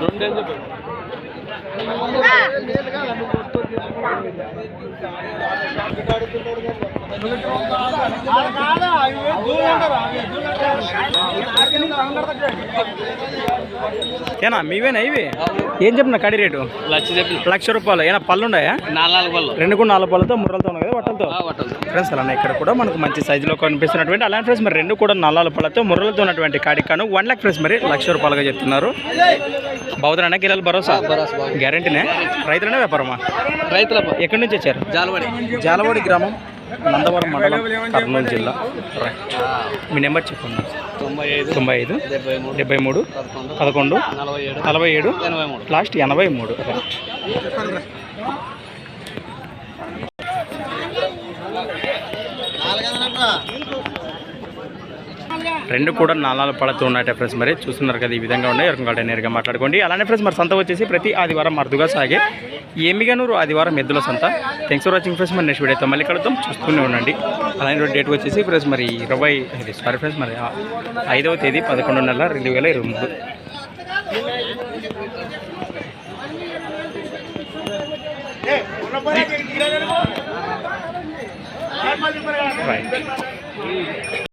రెండు ఏనా మీవేనా ఇవి? ఏం చెప్పిన కడి రేటు? లక్ష చెప్పి. లక్ష రూపాయలు. ఏనా పళ్ళు ఉన్నాయా? నాలుగు పళ్ళు. రెండు కూడా నాలుగు పళ్ళతో ముర్రలతో ఉన్నాయి కదా వట్టలతో పట్టదు ఫ్రెండ్స్ అలానే ఇక్కడ కూడా మనకు మంచి సైజులో కనిపిస్తున్నటువంటి అలానే ఫ్రెండ్స్ మరి రెండు కూడా నల్లాల పళ్ళతో ముర్రలతో ఉన్నటువంటి కాడికాను వన్ లాక్ ఫ్రెండ్స్ మరి లక్ష రూపాయలుగా చెప్తున్నారు. బౌద్ధన గిరాలు భరోసా? గ్యారంటీనే రైతులనే వ్యాపారమా? రైతుల ఎక్కడి నుంచి వచ్చారు? జాలవాడి. జాలవాడి గ్రామం. నందవరం మండలం కర్నూలు జిల్లా. రైట్ మీ నెంబర్ చెప్పండి. తొంభై ఐదు తొంభై ఐదు డెబ్బై మూడు డెబ్బై మూడు పదకొండు నలభై ఏడు నలభై ఏడు ఎనభై మూడు. లాస్ట్ ఎనభై మూడు. రైట్ రెండు కూడా నాలుగు పడుతూ ఉన్నాయి ఫ్రెండ్స్ మరి. చూస్తున్నారు కదా ఈ విధంగా ఉన్నాయి. ఎవరికి కావాలి నేరుగా మాట్లాడుకోండి. అలానే ఫ్రెండ్స్ మరి సంత వచ్చేసి ప్రతి ఆదివారం అరుదుగా సాగే ఏమిగానూరు ఆదివారం ఎద్దుల సంత. థ్యాంక్స్ ఫర్ వాచింగ్ ఫ్రెండ్స్ మరి. నెక్స్ట్ వీడియోతో మళ్ళీ కలుద్దాం. చూస్తూనే ఉండండి. అలానే డేట్ వచ్చేసి ఫ్రెండ్స్ మరి ఇరవై ఐదు సారీ ఫ్రెండ్స్ మరి ఐదవ తేదీ పదకొండు నెల రెండు వేల ఇరవై మూడు. రైట్